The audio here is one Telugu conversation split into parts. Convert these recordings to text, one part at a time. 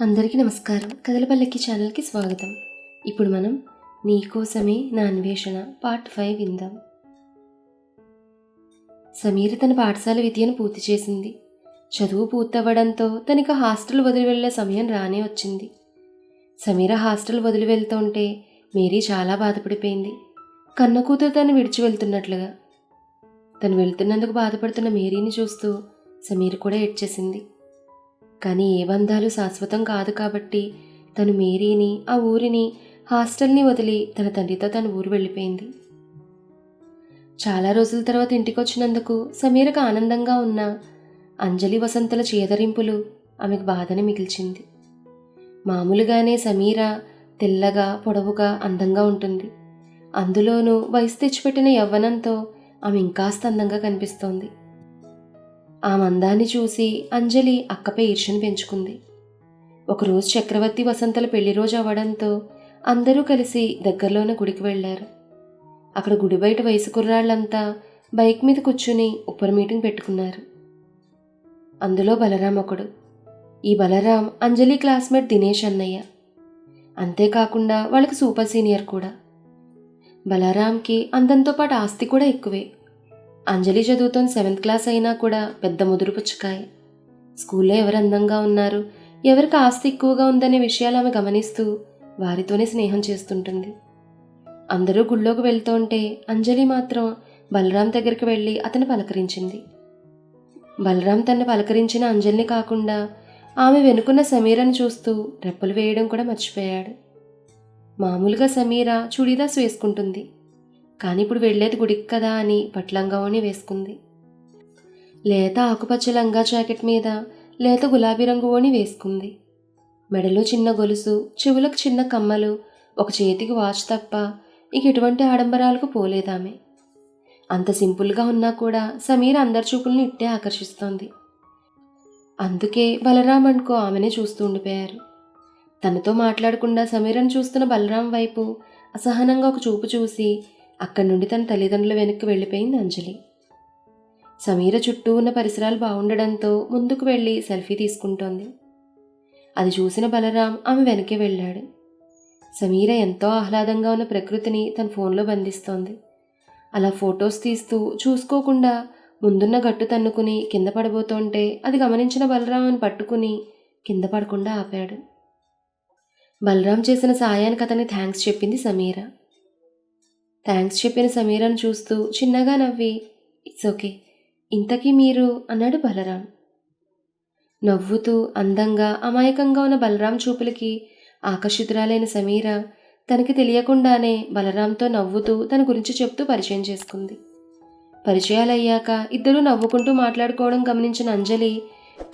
అందరికీ నమస్కారం. కదలపల్లెకి ఛానల్కి స్వాగతం. ఇప్పుడు మనం నీకోసమే నా అన్వేషణ పార్ట్ ఫైవ్ విందాం. సమీర తన పాఠశాల విద్యను పూర్తి చేసింది. చదువు పూర్తవ్వడంతో తనకు హాస్టల్ వదిలి వెళ్ళే సమయం రానే వచ్చింది. సమీర హాస్టల్ వదిలి వెళ్తుంటే మేరీ చాలా బాధపడిపోయింది. కన్న కూతురు తను విడిచి వెళ్తున్నట్లుగా. తను వెళ్తున్నందుకు బాధపడుతున్న మేరీని చూస్తూ సమీర కూడా ఏడ్చేసింది. కానీ ఏ బంధాలు శాశ్వతం కాదు కాబట్టి తను మేరీని ఆ ఊరిని హాస్టల్ని వదిలి తన తండ్రితో తన ఊరు వెళ్ళిపోయింది. చాలా రోజుల తర్వాత ఇంటికి వచ్చినందుకు సమీరకు ఆనందంగా ఉన్న అంజలి వసంతల చేదరింపులు ఆమెకు బాధని మిగిల్చింది. మామూలుగానే సమీర తెల్లగా పొడవుగా అందంగా ఉంటుంది. అందులోనూ వయసు తెచ్చిపెట్టిన యవ్వనంతో ఆమె ఇంకాస్త అందంగా కనిపిస్తోంది. ఆ మందాన్ని చూసి అంజలి అక్కపై ఈర్ష్యను పెంచుకుంది. ఒకరోజు చక్రవర్తి వసంతల పెళ్ళి రోజు అవ్వడంతో అందరూ కలిసి దగ్గరలోనే గుడికి వెళ్ళారు. అక్కడ గుడి బయట వయసు కుర్రాళ్ళంతా బైక్ మీద కూర్చుని ఉప్పర్ మీటింగ్ పెట్టుకున్నారు. అందులో బలరాం ఒకడు. ఈ బలరాం అంజలి క్లాస్మేట్ దినేష్ అన్నయ్య. అంతేకాకుండా వాళ్ళకి సూపర్ సీనియర్ కూడా. బలరాంకి అందంతో పాటు ఆస్తి కూడా ఎక్కువే. అంజలి చదువుతోని సెవెంత్ క్లాస్ అయినా కూడా పెద్ద ముదురు పుచ్చకాయ. స్కూల్లో ఎవరు అందంగా ఉన్నారు ఎవరికి ఆస్తి ఎక్కువగా ఉందనే విషయాలు ఆమె గమనిస్తూ వారితోనే స్నేహం చేస్తుంటుంది. అందరూ గుళ్ళోకి వెళ్తుంటే అంజలి మాత్రం బలరాం దగ్గరికి వెళ్ళి అతను పలకరించింది. బలరాం తన్ని పలకరించిన అంజలిని కాకుండా ఆమె వెనుకున్న సమీరను చూస్తూ రెప్పలు వేయడం కూడా మర్చిపోయాడు. మామూలుగా సమీర చుడీదాస్ వేసుకుంటుంది. కానీ ఇప్పుడు వెళ్ళేది గుడికి కదా అని పట్లంగావని వేసుకుంది. లేత ఆకుపచ్చ లంగా జాకెట్ మీద లేత గులాబీ రంగు ఓణి వేసుకుంది. మెడలో చిన్న గొలుసు చెవులకు చిన్న కమ్మలు ఒక చేతికి వాచ్ తప్ప ఇక ఎటువంటి ఆడంబరాలకు పోలేదామె. అంత సింపుల్గా ఉన్నా కూడా సమీర అందరి చూపుల్ని ఇట్టే ఆకర్షిస్తోంది. అందుకే బలరాం అనుకో ఆమెనే చూస్తూ ఉండిపోయారు. తనతో మాట్లాడకుండా సమీరను చూస్తున్న బలరాం వైపు అసహనంగా ఒక చూపు చూసి అక్కడి నుండి తన తల్లిదండ్రుల వెనక్కి వెళ్ళిపోయింది అంజలి. సమీర చుట్టూ ఉన్న పరిసరాలు బాగుండడంతో ముందుకు వెళ్ళి సెల్ఫీ తీసుకుంటోంది. అది చూసిన బలరాం ఆమె వెనకే వెళ్ళాడు. సమీర ఎంతో ఆహ్లాదంగా ఉన్న ప్రకృతిని తన ఫోన్లో బంధిస్తోంది. అలా ఫొటోస్ తీస్తూ చూసుకోకుండా ముందున్న గట్టు తన్నుకుని కింద పడబోతుంటే అది గమనించిన బలరాంని పట్టుకుని కింద పడకుండా ఆపాడు. బలరాం చేసిన సాయానికి అతని థ్యాంక్స్ చెప్పింది సమీర. థ్యాంక్స్ చెప్పిన సమీరను చూస్తూ చిన్నగా నవ్వి ఇట్స్ ఓకే ఇంతకీ మీరు అన్నాడు బలరాం. నవ్వుతూ అందంగా అమాయకంగా ఉన్న బలరాం చూపులకి ఆకర్షితురాలైన సమీర తనకి తెలియకుండానే బలరాంతో నవ్వుతూ తన గురించి చెప్తూ పరిచయం చేసుకుంది. పరిచయాలయ్యాక ఇద్దరూ నవ్వుకుంటూ మాట్లాడుకోవడం గమనించిన అంజలి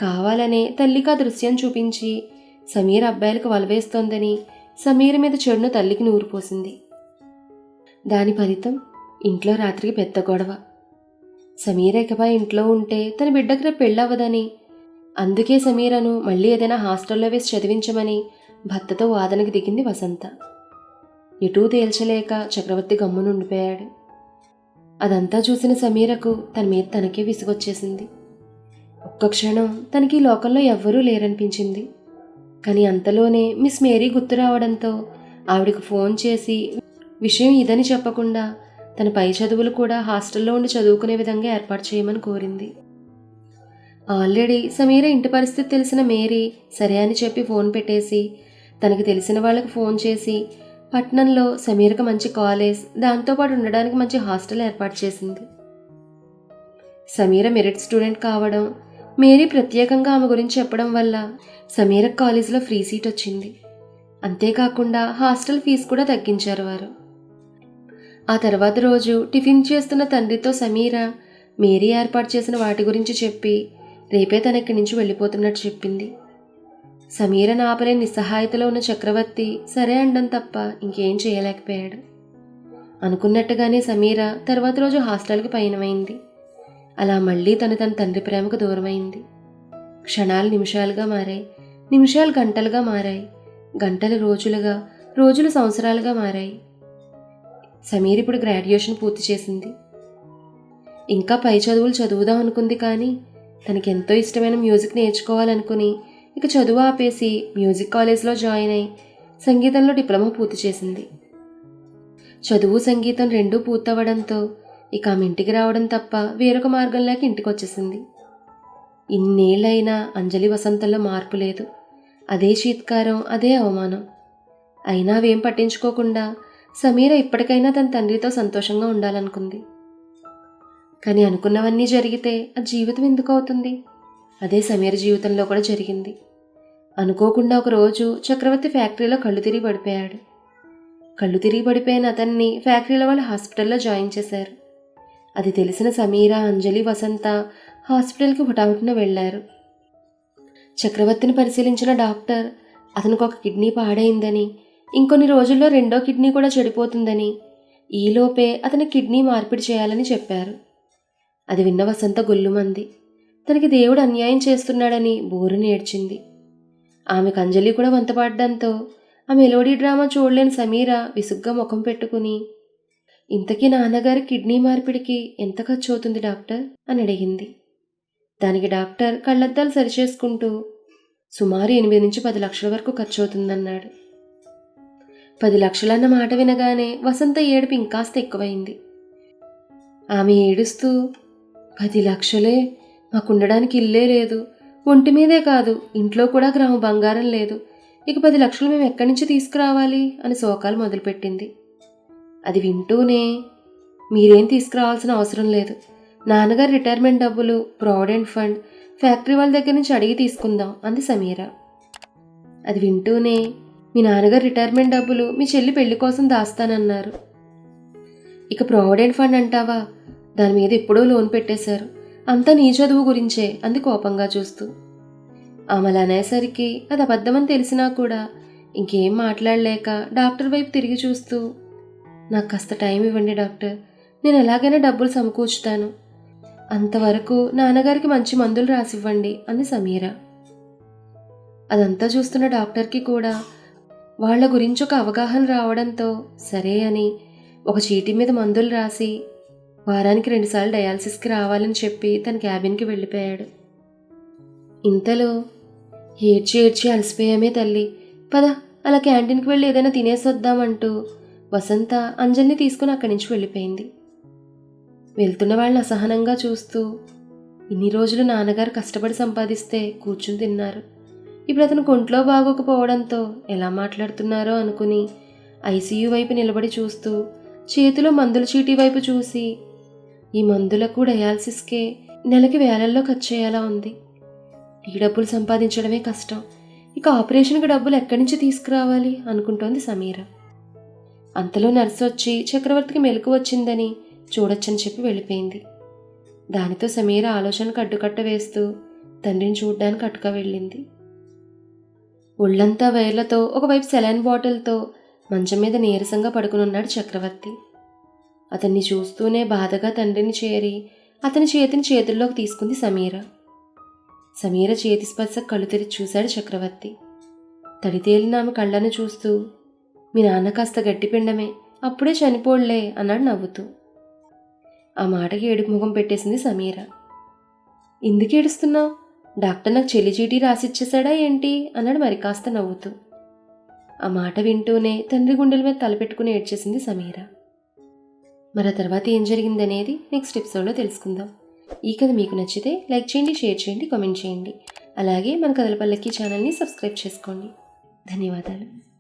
కావాలనే తల్లికి ఆ దృశ్యం చూపించి సమీర అబ్బాయిలకు వలవేస్తోందని సమీర మీద చెడును తల్లికి నూరు పోసింది. దాని ఫలితం ఇంట్లో రాత్రికి పెద్ద గొడవ. సమీర ఇకపై ఇంట్లో ఉంటే తన బిడ్డకి రేపు పెళ్ళవ్వదని. అందుకే సమీరను మళ్ళీ ఏదైనా హాస్టల్లో వేసి చదివించమని భర్తతో వాదనకి దిగింది వసంత. ఎటూ తేల్చలేక చక్రవర్తి గమ్మునుండిపోయాడు అదంతా చూసిన సమీరకు తన మీద తనకే విసుగొచ్చేసింది. ఒక్క క్షణం తనకి లోకంలో ఎవ్వరూ లేరనిపించింది. కానీ అంతలోనే మిస్ మేరీ గుర్తు రావడంతో ఆవిడకు ఫోన్ చేసి విషయం ఇదని చెప్పకుండా తన పై చదువులు కూడా హాస్టల్లో ఉండి చదువుకునే విధంగా ఏర్పాటు చేయమని కోరింది. ఆల్రెడీ సమీర ఇంటి పరిస్థితి తెలిసిన మేరీ సరే అని చెప్పి ఫోన్ పెట్టేసి తనకి తెలిసిన వాళ్ళకి ఫోన్ చేసి పట్నంలో సమీరకు మంచి కాలేజ్ దాంతోపాటు ఉండడానికి మంచి హాస్టల్ ఏర్పాటు చేసింది. సమీర మెరిట్ స్టూడెంట్ కావడం మేరీ ప్రత్యేకంగా ఆమె గురించి చెప్పడం వల్ల సమీర కాలేజీలో ఫ్రీ సీట్ వచ్చింది. అంతేకాకుండా హాస్టల్ ఫీజు కూడా తగ్గించారు వారు. ఆ తర్వాత రోజు టిఫిన్ చేస్తున్న తండ్రితో సమీర మేరీ ఏర్పాటు చేసిన వాటి గురించి చెప్పి రేపే తన ఇక్కడి నుంచి వెళ్ళిపోతున్నట్టు చెప్పింది. సమీర నాపలే నిస్సహాయతలో ఉన్న చక్రవర్తి సరే అండం తప్ప ఇంకేం చేయలేకపోయాడు. అనుకున్నట్టుగానే సమీర తర్వాత రోజు హాస్టల్కి పయనమైంది. అలా మళ్ళీ తను తన తండ్రి ప్రేమకు దూరమైంది. క్షణాలు నిమిషాలుగా మారాయి. నిమిషాలు గంటలుగా మారాయి. గంటలు రోజులుగా రోజులు సంవత్సరాలుగా మారాయి. సమీర్ ఇప్పుడు గ్రాడ్యుయేషన్ పూర్తి చేసింది. ఇంకా పై చదువులు చదువుదాం అనుకుంది కానీ తనకెంతో ఇష్టమైన మ్యూజిక్ నేర్చుకోవాలనుకుని ఇక చదువు ఆపేసి మ్యూజిక్ కాలేజ్లో జాయిన్ అయి సంగీతంలో డిప్లొమా పూర్తి చేసింది. చదువు సంగీతం రెండూ పూర్తవడంతో ఇక ఆమె ఇంటికి రావడం తప్ప వేరొక మార్గం లేక ఇంటికి వచ్చేసింది ఇన్నేళ్ళైనా అంజలి వసంతంలో మార్పు లేదు. అదే చీత్కారం అదే అవమానం. అయినా అవేం పట్టించుకోకుండా సమీర ఇప్పటికైనా తన తండ్రితో సంతోషంగా ఉండాలనుకుంది. కానీ అనుకున్నవన్నీ జరిగితే ఆ జీవితం ఎందుకు అవుతుంది? అదే సమీర జీవితంలో కూడా జరిగింది. అనుకోకుండా ఒకరోజు చక్రవర్తి ఫ్యాక్టరీలో కళ్ళు తిరిగి పడిపోయాడు. కళ్ళు తిరిగి పడిపోయిన అతన్ని ఫ్యాక్టరీలో వాళ్ళు హాస్పిటల్లో జాయిన్ చేశారు. అది తెలిసిన సమీర అంజలి వసంత హాస్పిటల్కి హుటాహుటిన వెళ్ళారు. చక్రవర్తిని పరిశీలించిన డాక్టర్ అతనికి ఒక కిడ్నీ పాడైందని ఇంకొన్ని రోజుల్లో రెండో కిడ్నీ కూడా చెడిపోతుందని. ఈలోపే అతని కిడ్నీ మార్పిడి చేయాలని చెప్పారు. అది విన్న వసంత గొల్లుమంది. తనకి దేవుడు అన్యాయం చేస్తున్నాడని బోరు నేడ్చింది ఆమెకు అంజలి కూడా వంతపాడడంతో ఆ మెలోడీ డ్రామా చూడలేని సమీర విసుగ్గా ముఖం పెట్టుకుని ఇంతకీ నాన్నగారి కిడ్నీ మార్పిడికి ఎంత ఖర్చు అవుతుంది డాక్టర్? అని అడిగింది. దానికి డాక్టర్ కళ్ళద్దాలు సరిచేసుకుంటూ సుమారు ఎనిమిది నుంచి పది లక్షల వరకు ఖర్చు అవుతుందన్నాడు పది లక్షలన్న మాట వినగానే వసంత ఏడుపు ఇంకాస్త ఎక్కువైంది. ఆమె ఏడుస్తూ పది లక్షలే మాకుండడానికి ఇల్లే లేదు. ఒంటి మీదే కాదు ఇంట్లో కూడా గ్రామ బంగారం లేదు. ఇక పది లక్షలు మేము ఎక్కడి నుంచి తీసుకురావాలి? అని శోకాలు మొదలుపెట్టింది. అది వింటూనే మీరేం తీసుకురావాల్సిన అవసరం లేదు. నాన్నగారి రిటైర్మెంట్ డబ్బులు ప్రావిడెంట్ ఫండ్ ఫ్యాక్టరీ వాళ్ళ దగ్గర నుంచి అడిగి తీసుకుందాం అంది సమీర. అది వింటూనే మీ నాన్నగారు రిటైర్మెంట్ డబ్బులు మీ చెల్లి పెళ్ళి కోసం దాస్తానన్నారు. ఇక ప్రావిడెంట్ ఫండ్ అంటావా? దాని మీద ఎప్పుడో లోన్ పెట్టేశారు. అంతా నీ చదువు గురించే అంది కోపంగా చూస్తూ. ఆమె అనేసరికి అది అబద్ధమని తెలిసినా కూడా ఇంకేం మాట్లాడలేక డాక్టర్ వైపు తిరిగి చూస్తూ నాకు కాస్త టైం ఇవ్వండి డాక్టర్ నేను ఎలాగైనా డబ్బులు సమకూర్చుతాను. అంతవరకు నాన్నగారికి మంచి మందులు రాసివ్వండి అంది సమీర. అదంతా చూస్తున్న డాక్టర్కి కూడా వాళ్ళ గురించి ఒక అవగాహన రావడంతో సరే అని ఒక చీటీ మీద మందులు రాసి వారానికి రెండుసార్లు డయాలసిస్కి రావాలని చెప్పి తన క్యాబిన్కి వెళ్ళిపోయాడు. ఇంతలో ఏడ్చి ఏడ్చి అలసిపోయామే తల్లి. పద అలా క్యాంటీన్కి వెళ్ళి ఏదైనా తినేసొద్దామంటూ వసంత అంజలిని తీసుకుని అక్కడి నుంచి వెళ్ళిపోయింది. వెళ్తున్న వాళ్ళని అసహనంగా చూస్తూ ఇన్ని రోజులు నాన్నగారు కష్టపడి సంపాదిస్తే కూర్చుని తిన్నారు. ఇప్పుడు అతను ఒంట్లో బాగోకపోవడంతో ఎలా మాట్లాడుతున్నారో అనుకుని ఐసీయూ వైపు నిలబడి చూస్తూ చేతిలో మందుల చీటీ వైపు చూసి ఈ మందులకు డయాలసిస్కే నెలకి వేలల్లో ఖర్చు చేయాలా ఉంది. ఈ డబ్బులు సంపాదించడమే కష్టం. ఇక ఆపరేషన్కి డబ్బులు ఎక్కడి నుంచి తీసుకురావాలి? అనుకుంటోంది సమీర. అంతలో నర్సు వచ్చి చక్రవర్తికి మెలకు వచ్చిందని చూడొచ్చని చెప్పి వెళ్ళిపోయింది. దానితో సమీర ఆలోచనకు అడ్డుకట్ట వేస్తూ తండ్రిని చూడ్డానికి అటుక వెళ్ళింది. ఒళ్ళంతా వేర్లతో ఒకవైపు సెలైన్ బాటిల్తో మంచం మీద నీరసంగా పడుకునున్నాడు చక్రవర్తి. అతన్ని చూస్తూనే బాధగా తండ్రిని చేరి అతని చేతిని చేతుల్లోకి తీసుకుంది సమీర. సమీర చేతి స్పర్శ కళ్ళు తెరిచి చూశాడు చక్రవర్తి. తడితేలిన ఆమె కళ్ళను చూస్తూ మీ నాన్న కాస్త గట్టిపిండమే అప్పుడే చనిపోళ్ళే అన్నాడు నవ్వుతూ. ఆ మాటకి ఏడుపు ముఖం పెట్టేసింది సమీర. ఎందుకు ఏడుస్తున్నావు? డాక్టర్ నాకు చెల్లి రాసిచ్చేశాడా ఏంటి? అన్నాడు మరి కాస్త నవ్వుతూ. ఆ మాట వింటూనే తండ్రి గుండెల మీద తలపెట్టుకుని ఏడ్చేసింది సమీర. మరి ఆ తర్వాత ఏం జరిగిందనేది నెక్స్ట్ ఎపిసోడ్లో తెలుసుకుందాం. ఈ కథ మీకు నచ్చితే లైక్ చేయండి షేర్ చేయండి కామెంట్ చేయండి. అలాగే మన కథల పల్లకి ఛానల్ని సబ్స్క్రైబ్ చేసుకోండి. ధన్యవాదాలు.